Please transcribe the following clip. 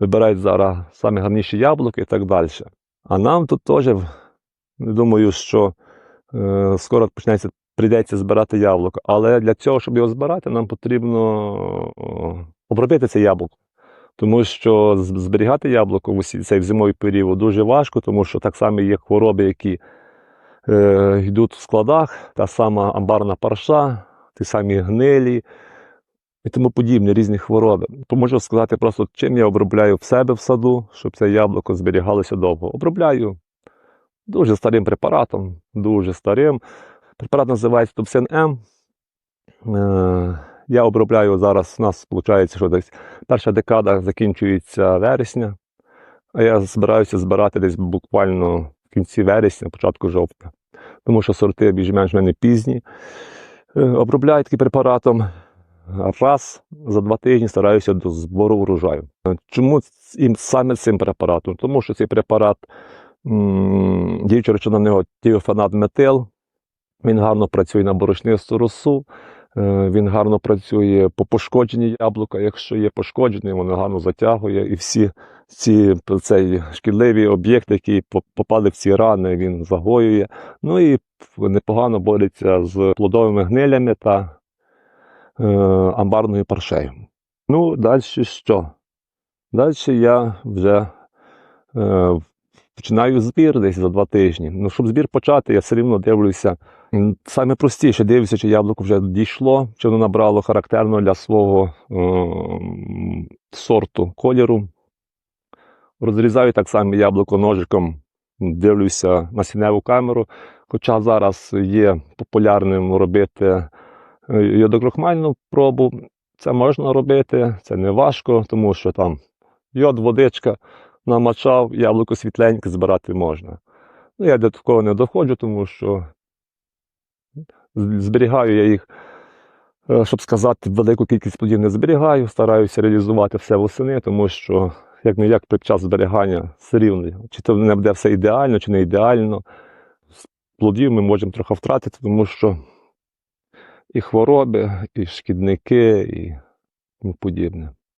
вибирають зараз самі гарніші яблуки і так далі. А нам тут теж, думаю, що е, скоро почнеться, прийдеться збирати яблуко. Але для цього, щоб його збирати, нам потрібно обробити це яблуко. Тому що зберігати яблуко в цей зимовий період дуже важко, тому що так само є хвороби, які е, йдуть в складах, та сама амбарна парша, ті самі гнилі і тому подібні різні хвороби. То можу сказати просто, чим я обробляю в себе в саду, щоб це яблуко зберігалося довго. Обробляю дуже старим препаратом, дуже старим. Препарат називається Топсин М. Е, я обробляю зараз, у нас виходить, що десь перша декада закінчується вересня, а я збираюся збирати десь буквально в кінці вересня, початку жовтня. Тому що сорти більш-менш мене пізні. Е, Обробляю таким препаратом раз за два тижні стараюся до збору врожаю. Е, Чому саме цим препаратом? Тому що цей препарат діюча речовина в нього тіофанат метил, він гарно працює на борошнисту росу, е, він гарно працює по пошкодженні яблука. Якщо є пошкоджений, воно гарно затягує. І всі ці цей шкідливі об'єкти, які попали в ці рани, він загоює. Ну і непогано бореться з плодовими гнилями та амбарною паршею. Ну, далі що? Далі я вже е, починаю збір десь за два тижні. Ну, щоб збір почати, я все рівно дивлюся. Саме простіше дивлюся, чи яблуко вже дійшло, чи воно набрало характерно для свого ем, сорту кольору. Розрізаю так само яблуко ножиком, дивлюся на сіневу камеру. Хоча зараз є популярним робити е, йодокрохмальну пробу. Це можна робити, це не важко, тому що там йод, водичка, намачав, яблуко світленьке збирати можна. Ну, я до такого не доходжу, тому що зберігаю я їх, е, щоб сказати, велику кількість плодів не зберігаю, стараюся реалізувати все восени, тому що як не як під час зберігання все рівно, чи це не буде все ідеально, чи не ідеально. З Плодів ми можемо трохи втратити, тому що і хвороби, і шкідники, і тому подібне.